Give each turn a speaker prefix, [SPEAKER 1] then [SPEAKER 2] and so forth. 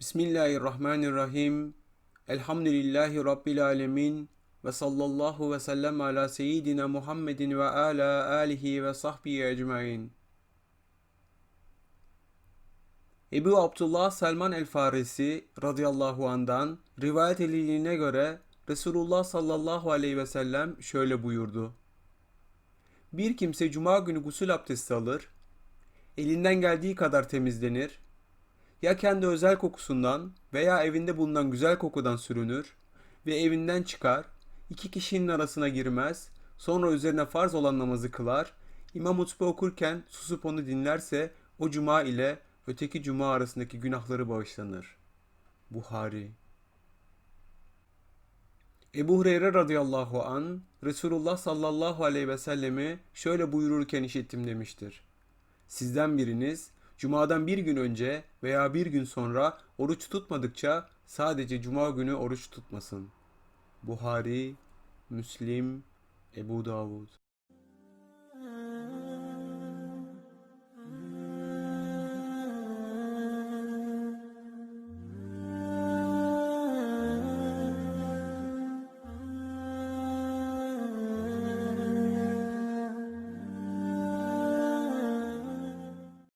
[SPEAKER 1] Bismillahirrahmanirrahim. Elhamdülillahi Rabbil alemin. Ve sallallahu ve sellem ala seyyidina Muhammedin ve ala alihi ve sahbihi ecmain. Ebu Abdullah Selman el Farisi radıyallahu andan rivayet edildiğine göre Resulullah sallallahu aleyhi ve sellem şöyle buyurdu. Bir kimse cuma günü gusül abdesti alır, elinden geldiği kadar temizlenir, ya kendi özel kokusundan veya evinde bulunan güzel kokudan sürünür ve evinden çıkar, iki kişinin arasına girmez, sonra üzerine farz olan namazı kılar, İmam hutbe okurken susup onu dinlerse o cuma ile öteki cuma arasındaki günahları bağışlanır. Buhari Ebu Hureyre radıyallahu an Resulullah sallallahu aleyhi ve sellemi şöyle buyururken işittim demiştir. Sizden biriniz cumadan bir gün önce veya bir gün sonra oruç tutmadıkça sadece cuma günü oruç tutmasın. Buhari, Müslim, Ebu Davud